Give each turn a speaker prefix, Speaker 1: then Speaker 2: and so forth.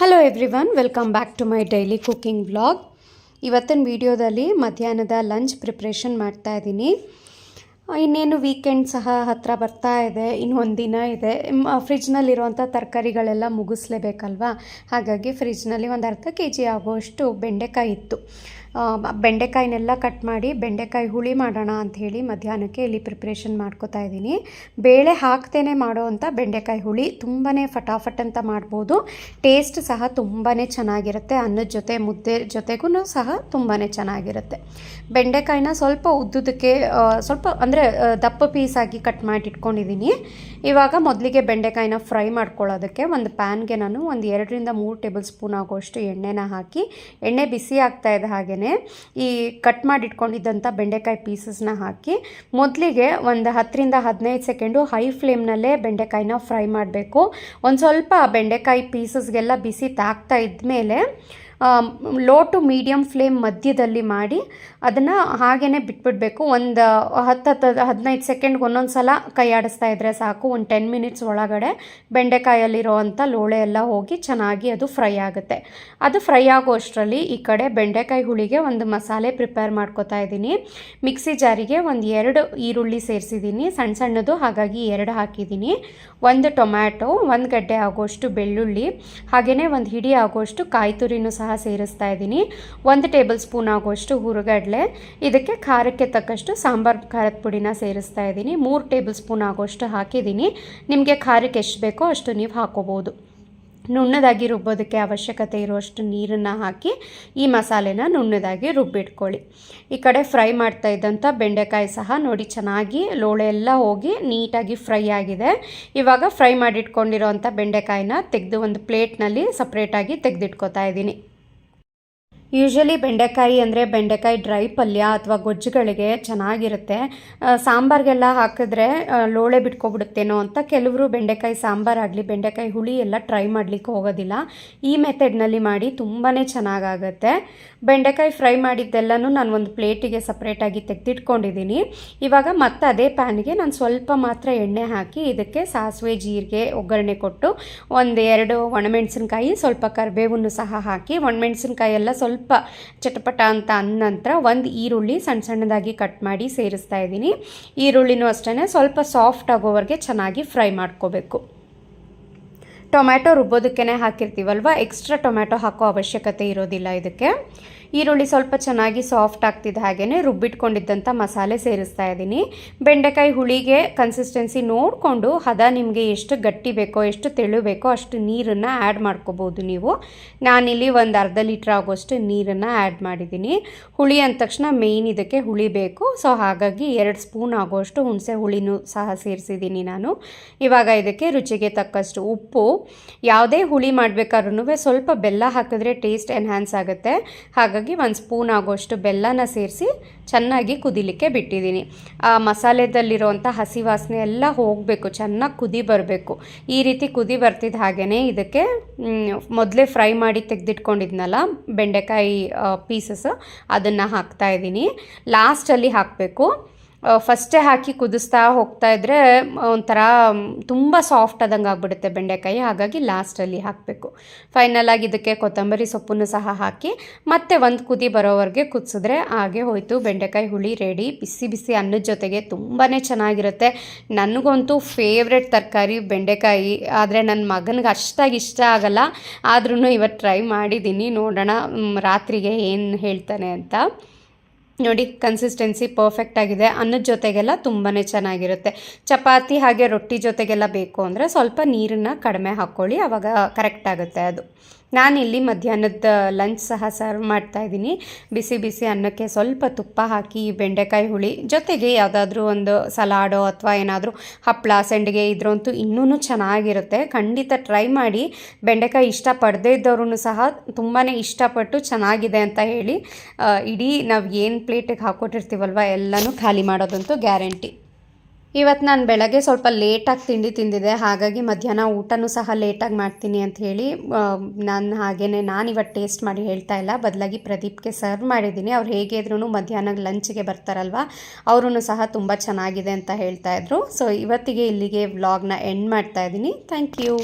Speaker 1: Hello everyone welcome back to my daily cooking vlog ಇವತ್ತಿನ ವಿಡಿಯೋದಲ್ಲಿ ಮಧ್ಯಾಹ್ನದ ಲಂಚ್ ಪ್ರಿಪ್ರೇಷನ್ ಮಾಡ್ತಾ ಇದ್ದೀನಿ. ಇನ್ನೇನು ವೀಕೆಂಡ್ ಸಹ ಹತ್ತಿರ ಬರ್ತಾ ಇದೆ, ಇನ್ನು ಒಂದು ದಿನ ಇದೆ. ಫ್ರಿಜ್ನಲ್ಲಿರುವಂಥ ತರಕಾರಿಗಳೆಲ್ಲ ಮುಗಿಸ್ಲೇಬೇಕಲ್ವಾ? ಹಾಗಾಗಿ ಫ್ರಿಜ್ನಲ್ಲಿ ಒಂದು ಅರ್ಧ ಕೆ ಜಿ ಆಗುವಷ್ಟು ಬೆಂಡೆಕಾಯಿ ಇತ್ತು. ಬೆಂಡೆಕಾಯಿನೆಲ್ಲ ಕಟ್ ಮಾಡಿ ಬೆಂಡೆಕಾಯಿ ಹುಳಿ ಮಾಡೋಣ ಅಂಥೇಳಿ ಮಧ್ಯಾಹ್ನಕ್ಕೆ ಇಲ್ಲಿ ಪ್ರಿಪ್ರೇಷನ್ ಮಾಡ್ಕೋತಾ ಇದ್ದೀನಿ. ಬೇಳೆ ಹಾಕ್ತೇನೆ ಮಾಡೋವಂಥ ಬೆಂಡೆಕಾಯಿ ಹುಳಿ ತುಂಬಾ ಫಟಾಫಟ್ ಅಂತ ಮಾಡ್ಬೋದು. ಟೇಸ್ಟ್ ಸಹ ತುಂಬಾ ಚೆನ್ನಾಗಿರುತ್ತೆ. ಅನ್ನದ ಜೊತೆ, ಮುದ್ದೆ ಜೊತೆಗೂ ಸಹ ತುಂಬಾ ಚೆನ್ನಾಗಿರುತ್ತೆ. ಬೆಂಡೆಕಾಯಿನ ಸ್ವಲ್ಪ ಉದ್ದುದಕ್ಕೆ ಸ್ವಲ್ಪ ಅಂದರೆ ದಪ್ಪ ಪೀಸಾಗಿ ಕಟ್ ಮಾಡಿ ಇಟ್ಕೊಂಡಿದ್ದೀನಿ ಇವಾಗ ಮೊದಲಿಗೆ ಬೆಂಡೆಕಾಯಿನ ಫ್ರೈ ಮಾಡ್ಕೊಳ್ಳೋದಕ್ಕೆ ಒಂದು ಪ್ಯಾನ್ಗೆ ನಾನು ಒಂದು ಎರಡರಿಂದ ಮೂರು ಟೇಬಲ್ ಸ್ಪೂನ್ ಆಗೋಷ್ಟು ಎಣ್ಣೆನ ಹಾಕಿ, ಎಣ್ಣೆ ಬಿಸಿ ಆಗ್ತಾ ಇದೆ ಹಾಗೆಯೇ ಈ ಕಟ್ ಮಾಡಿಟ್ಕೊಂಡಿದ್ದಂಥ ಬೆಂಡೆಕಾಯಿ ಪೀಸಸ್ನ ಹಾಕಿ, ಮೊದಲಿಗೆ ಒಂದು ಹತ್ತರಿಂದ ಹದಿನೈದು ಸೆಕೆಂಡು ಹೈ ಫ್ಲೇಮ್ನಲ್ಲೇ ಬೆಂಡೆಕಾಯಿನ ಫ್ರೈ ಮಾಡಬೇಕು. ಒಂದು ಸ್ವಲ್ಪ ಬೆಂಡೆಕಾಯಿ ಪೀಸಸ್ಗೆಲ್ಲ ಬಿಸಿ ತಾಗ್ತಾ ಇದ್ಮೇಲೆ ಲೋ ಟು ಮೀಡಿಯಮ್ ಫ್ಲೇಮ್ ಮಧ್ಯದಲ್ಲಿ ಮಾಡಿ ಅದನ್ನು ಹಾಗೇ ಬಿಟ್ಬಿಡಬೇಕು. ಒಂದು ಹತ್ತು ಹತ್ತು, ಹದಿನೈದು ಸೆಕೆಂಡ್ಗೆ ಒಂದೊಂದು ಸಲ ಕೈ ಆಡಿಸ್ತಾ ಇದ್ದರೆ ಸಾಕು. ಒಂದು ಟೆನ್ ಮಿನಿಟ್ಸ್ ಒಳಗಡೆ ಬೆಂಡೆಕಾಯಲ್ಲಿರುವಂಥ ಲೋಳೆ ಎಲ್ಲ ಹೋಗಿ ಚೆನ್ನಾಗಿ ಅದು ಫ್ರೈ ಆಗುತ್ತೆ. ಅದು ಫ್ರೈ ಆಗೋ ಅಷ್ಟರಲ್ಲಿ ಈ ಕಡೆ ಬೆಂಡೆಕಾಯಿ ಹುಳಿಗೆ ಒಂದು ಮಸಾಲೆ ಪ್ರಿಪೇರ್ ಮಾಡ್ಕೋತಾ ಇದ್ದೀನಿ. ಮಿಕ್ಸಿ ಜಾರಿಗೆ ಒಂದು ಎರಡು ಈರುಳ್ಳಿ ಸೇರಿಸಿದ್ದೀನಿ. ಸಣ್ಣ ಸಣ್ಣದು, ಹಾಗಾಗಿ ಎರಡು ಹಾಕಿದ್ದೀನಿ. ಒಂದು ಟೊಮ್ಯಾಟೊ, ಒಂದು ಗಡ್ಡೆ ಆಗೋಷ್ಟು ಬೆಳ್ಳುಳ್ಳಿ ಹಾಗೆಯೇ ಒಂದು ಹಿಡಿ ಆಗೋಷ್ಟು ಕಾಯಿ ತುರಿನೂ ಸಹ ಸೇರಿಸ್ತಾ ಇದ್ದೀನಿ. ಒಂದು ಟೇಬಲ್ ಸ್ಪೂನ್ ಆಗೋಷ್ಟು ಹುರುಗಡ್ಲೆ, ಇದಕ್ಕೆ ಖಾರಕ್ಕೆ ತಕ್ಕಷ್ಟು ಸಾಂಬಾರು, ಖಾರದ ಪುಡಿನ ಸೇರಿಸ್ತಾ ಇದ್ದೀನಿ. ಮೂರು ಟೇಬಲ್ ಸ್ಪೂನ್ ಆಗೋಷ್ಟು ಹಾಕಿದ್ದೀನಿ. ನಿಮಗೆ ಖಾರಕ್ಕೆ ಎಷ್ಟು ಬೇಕೋ ಅಷ್ಟು ನೀವು ಹಾಕೋಬೋದು. ನುಣ್ಣದಾಗಿ ರುಬ್ಬೋದಕ್ಕೆ ಅವಶ್ಯಕತೆ ಇರುವಷ್ಟು ನೀರನ್ನು ಹಾಕಿ ಈ ಮಸಾಲೆನ ನುಣ್ಣದಾಗಿ ರುಬ್ಬಿಟ್ಕೊಳ್ಳಿ. ಈ ಕಡೆ ಫ್ರೈ ಮಾಡ್ತಾ ಇದ್ದಂಥ ಬೆಂಡೆಕಾಯಿ ಸಹ ನೋಡಿ ಚೆನ್ನಾಗಿ ಲೋಳೆ ಎಲ್ಲ ಹೋಗಿ ನೀಟಾಗಿ ಫ್ರೈ ಆಗಿದೆ. ಇವಾಗ ಫ್ರೈ ಮಾಡಿಟ್ಕೊಂಡಿರೋವಂಥ ಬೆಂಡೆಕಾಯಿನ ತೆಗೆದು ಒಂದು ಪ್ಲೇಟ್ನಲ್ಲಿ ಸಪ್ರೇಟಾಗಿ ತೆಗೆದಿಟ್ಕೋತಾ ಇದ್ದೀನಿ. ಯೂಶ್ವಲಿ ಬೆಂಡೆಕಾಯಿ ಅಂದರೆ ಬೆಂಡೆಕಾಯಿ ಡ್ರೈ ಪಲ್ಯ ಅಥವಾ ಗೊಜ್ಜುಗಳಿಗೆ ಚೆನ್ನಾಗಿರುತ್ತೆ. ಸಾಂಬಾರಿಗೆಲ್ಲ ಹಾಕಿದ್ರೆ ಲೋಳೆ ಬಿಟ್ಕೊಬಿಡುತ್ತೇನೋ ಅಂತ ಕೆಲವರು ಬೆಂಡೆಕಾಯಿ ಸಾಂಬಾರಾಗಲಿ ಬೆಂಡೆಕಾಯಿ ಹುಳಿ ಎಲ್ಲ ಟ್ರೈ ಮಾಡಲಿಕ್ಕೆ ಹೋಗೋದಿಲ್ಲ. ಈ ಮೆಥಡ್ನಲ್ಲಿ ಮಾಡಿ ತುಂಬಾ ಚೆನ್ನಾಗಾಗತ್ತೆ. ಬೆಂಡೆಕಾಯಿ ಫ್ರೈ ಮಾಡಿದ್ದೆಲ್ಲನೂ ನಾನು ಒಂದು ಪ್ಲೇಟಿಗೆ ಸಪ್ರೇಟಾಗಿ ತೆಗೆದಿಟ್ಕೊಂಡಿದ್ದೀನಿ ಇವಾಗ ಮತ್ತೆ ಅದೇ ಪ್ಯಾನ್ಗೆ ನಾನು ಸ್ವಲ್ಪ ಮಾತ್ರ ಎಣ್ಣೆ ಹಾಕಿ ಇದಕ್ಕೆ ಸಾಸಿವೆ, ಜೀರಿಗೆ, ಒಗ್ಗರಣೆ ಕೊಟ್ಟು ಒಂದು ಎರಡು ಒಣಮೆಣಸಿನ್ಕಾಯಿ, ಸ್ವಲ್ಪ ಕರಿಬೇವನ್ನು ಸಹ ಹಾಕಿ ಒಣಮೆಣಸಿನ್ಕಾಯಿ ಎಲ್ಲ ಸ್ವಲ್ಪ ಚಟಪಟ ಅಂತ ಅಂದ ನಂತರ ಒಂದು ಈರುಳ್ಳಿ ಸಣ್ಣ ಸಣ್ಣದಾಗಿ ಕಟ್ ಮಾಡಿ ಸೇರಿಸ್ತಾ ಇದ್ದೀನಿ. ಈರುಳ್ಳಿನೂ ಅಷ್ಟೇ ಸ್ವಲ್ಪ ಸಾಫ್ಟ್ ಆಗೋವರೆಗೆ ಚೆನ್ನಾಗಿ ಫ್ರೈ ಮಾಡ್ಕೋಬೇಕು. ಟೊಮ್ಯಾಟೊ ರುಬ್ಬೋದಕ್ಕೆ ಹಾಕಿರ್ತೀವಲ್ವ? ಎಕ್ಸ್ಟ್ರಾ ಟೊಮ್ಯಾಟೊ ಹಾಕೋ ಅವಶ್ಯಕತೆ ಇರೋದಿಲ್ಲ ಇದಕ್ಕೆ. ಈರುಳ್ಳಿ ಸ್ವಲ್ಪ ಚೆನ್ನಾಗಿ ಸಾಫ್ಟ್ ಆಗ್ತಿದ್ದ ಹಾಗೆಯೇ ರುಬ್ಬಿಟ್ಕೊಂಡಿದ್ದಂಥ ಮಸಾಲೆ ಸೇರಿಸ್ತಾ ಇದ್ದೀನಿ. ಬೆಂಡೆಕಾಯಿ ಹುಳಿಗೆ ಕನ್ಸಿಸ್ಟೆನ್ಸಿ ನೋಡಿಕೊಂಡು ಹದ ನಿಮಗೆ ಎಷ್ಟು ಗಟ್ಟಿ ಬೇಕೋ, ಎಷ್ಟು ತೆಳು ಬೇಕೋ ಅಷ್ಟು ನೀರನ್ನು ಆ್ಯಡ್ ಮಾಡ್ಕೋಬೋದು ನೀವು. ನಾನಿಲ್ಲಿ ಒಂದು ಅರ್ಧ ಲೀಟ್ರ್ ಆಗೋಷ್ಟು ನೀರನ್ನು ಆ್ಯಡ್ ಮಾಡಿದ್ದೀನಿ. ಹುಳಿ ಅಂದ ತಕ್ಷಣ ಮೇಯ್ನ್ ಇದಕ್ಕೆ ಹುಳಿ ಬೇಕು. ಸೊ ಹಾಗಾಗಿ ಎರಡು ಸ್ಪೂನ್ ಆಗೋಷ್ಟು ಹುಣಸೆ ಹುಳಿನೂ ಸಹ ಸೇರಿಸಿದ್ದೀನಿ ನಾನು. ಇವಾಗ ಇದಕ್ಕೆ ರುಚಿಗೆ ತಕ್ಕಷ್ಟು ಉಪ್ಪು ಯಾವುದೇ ಹುಳಿ ಮಾಡಬೇಕಾದ್ರೂ ಸ್ವಲ್ಪ ಬೆಲ್ಲ ಹಾಕಿದ್ರೆ ಟೇಸ್ಟ್ ಎನ್ಹ್ಯಾನ್ಸ್ ಆಗುತ್ತೆ. ಹಾಗಾಗಿ ಒಂದು ಸ್ಪೂನ್ ಆಗೋಷ್ಟು ಬೆಲ್ಲನ ಸೇರಿಸಿ ಚೆನ್ನಾಗಿ ಕುದಿಲಿಕ್ಕೆ ಬಿಟ್ಟಿದ್ದೀನಿ. ಆ ಮಸಾಲೆದಲ್ಲಿರುವಂಥ ಹಸಿ ವಾಸನೆ ಎಲ್ಲ ಹೋಗಬೇಕು, ಚೆನ್ನಾಗಿ ಕುದಿ ಬರಬೇಕು. ಈ ರೀತಿ ಕುದಿ ಬರ್ತಿದ್ದ ಹಾಗೆಯೇ ಇದಕ್ಕೆ ಮೊದಲೇ ಫ್ರೈ ಮಾಡಿ ತೆಗೆದಿಟ್ಕೊಂಡಿದ್ನಲ್ಲ ಬೆಂಡೆಕಾಯಿ ಪೀಸಸ್ ಅದನ್ನು ಹಾಕ್ತಾ ಇದ್ದೀನಿ. ಲಾಸ್ಟಲ್ಲಿ ಹಾಕಬೇಕು. ಫಸ್ಟೇ ಹಾಕಿ ಕುದಿಸ್ತಾ ಹೋಗ್ತಾ ಇದ್ದರೆ ಒಂಥರ ತುಂಬ ಸಾಫ್ಟ್ ಆದಂಗೆ ಆಗಿಬಿಡುತ್ತೆ ಬೆಂಡೆಕಾಯಿ. ಹಾಗಾಗಿ ಲಾಸ್ಟಲ್ಲಿ ಹಾಕಬೇಕು. ಫೈನಲಾಗಿ ಇದಕ್ಕೆ ಕೊತ್ತಂಬರಿ ಸೊಪ್ಪನ್ನು ಸಹ ಹಾಕಿ, ಮತ್ತೆ ಒಂದು ಕುದಿ ಬರೋವರೆಗೆ ಕುದಿಸಿದ್ರೆ ಹಾಗೆ ಹೋಯಿತು. ಬೆಂಡೆಕಾಯಿ ಹುಳಿ ರೆಡಿ ಬಿಸಿ ಬಿಸಿ ಅನ್ನದ ಜೊತೆಗೆ ತುಂಬಾ ಚೆನ್ನಾಗಿರುತ್ತೆ. ನನಗಂತೂ ಫೇವ್ರೆಟ್ ತರಕಾರಿ ಬೆಂಡೆಕಾಯಿ. ಆದರೆ ನನ್ನ ಮಗನಿಗೆ ಅಷ್ಟಾಗಿ ಇಷ್ಟ ಆಗಲ್ಲ. ಆದ್ರೂ ಇವತ್ತು ಟ್ರೈ ಮಾಡಿದ್ದೀನಿ ನೋಡೋಣ ರಾತ್ರಿಗೆ ಏನು ಹೇಳ್ತಾನೆ ಅಂತ. ನೋಡಿ ಕನ್ಸಿಸ್ಟೆನ್ಸಿ ಪರ್ಫೆಕ್ಟ್ ಆಗಿದೆ. ಅನ್ನದ ಜೊತೆಗೆಲ್ಲ ತುಂಬಾ ಚೆನ್ನಾಗಿರುತ್ತೆ. ಚಪಾತಿ ಹಾಗೆ ರೊಟ್ಟಿ ಜೊತೆಗೆಲ್ಲ ಬೇಕು ಅಂದರೆ ಸ್ವಲ್ಪ ನೀರನ್ನು ಕಡಿಮೆ ಹಾಕ್ಕೊಳ್ಳಿ ಆವಾಗ ಕರೆಕ್ಟ್ ಆಗುತ್ತೆ ಅದು. ನಾನಿಲ್ಲಿ ಮಧ್ಯಾಹ್ನದ ಲಂಚ್ ಸಹ ಸರ್ವ್ ಮಾಡ್ತಾ ಇದ್ದೀನಿ. ಬಿಸಿ ಬಿಸಿ ಅನ್ನಕ್ಕೆ ಸ್ವಲ್ಪ ತುಪ್ಪ ಹಾಕಿ, ಬೆಂಡೆಕಾಯಿ ಹುಳಿ, ಜೊತೆಗೆ ಯಾವುದಾದ್ರೂ ಒಂದು ಸಲಾಡೋ ಅಥವಾ ಏನಾದರೂ ಹಪ್ಪಳ ಸಂಡಿಗೆ ಇದ್ರಂತೂ ಇನ್ನೂ ಚೆನ್ನಾಗಿರುತ್ತೆ. ಖಂಡಿತ ಟ್ರೈ ಮಾಡಿ. ಬೆಂಡೆಕಾಯಿ ಇಷ್ಟಪಡದೇ ಇದ್ದವ್ರೂ ಸಹ ತುಂಬಾ ಇಷ್ಟಪಟ್ಟು ಚೆನ್ನಾಗಿದೆ ಅಂತ ಹೇಳಿ. ಇಡೀ ನಾವು ಏನು ಪ್ಲೇಟಿಗೆ ಹಾಕ್ಕೊಟ್ಟಿರ್ತೀವಲ್ವ ಎಲ್ಲನೂ ಖಾಲಿ ಮಾಡೋದಂತೂ ಗ್ಯಾರಂಟಿ ಇವತ್ತು ನಾನು ಬೆಳಗ್ಗೆ ಸ್ವಲ್ಪ ಲೇಟಾಗಿ ತಿಂಡಿ ತಿಂದಿದ್ದೆ ಹಾಗಾಗಿ ಮಧ್ಯಾಹ್ನ ಊಟನೂ ಸಹ ಲೇಟಾಗಿ ಮಾಡ್ತೀನಿ ಅಂತ ಹೇಳಿ ನಾನು ಹಾಗೇ ನಾನು ಇವತ್ತು ಟೇಸ್ಟ್ ಮಾಡಿ ಹೇಳ್ತಾ ಇಲ್ಲ. ಬದಲಾಗಿ ಪ್ರದೀಪ್ಗೆ ಸರ್ವ್ ಮಾಡಿದ್ದೀನಿ. ಅವ್ರು ಹೇಗೆ ಇದ್ರೂ ಮಧ್ಯಾಹ್ನ ಲಂಚ್ಗೆ ಬರ್ತಾರಲ್ವ ಅವರೂ ಸಹ ತುಂಬ ಚೆನ್ನಾಗಿದೆ ಅಂತ ಹೇಳ್ತಾ ಇದ್ರು. ಸೊ, ಇವತ್ತಿಗೆ ಇಲ್ಲಿಗೆ ವ್ಲಾಗ್ನ ಎಂಡ್ ಮಾಡ್ತಾ ಇದ್ದೀನಿ. Thank you.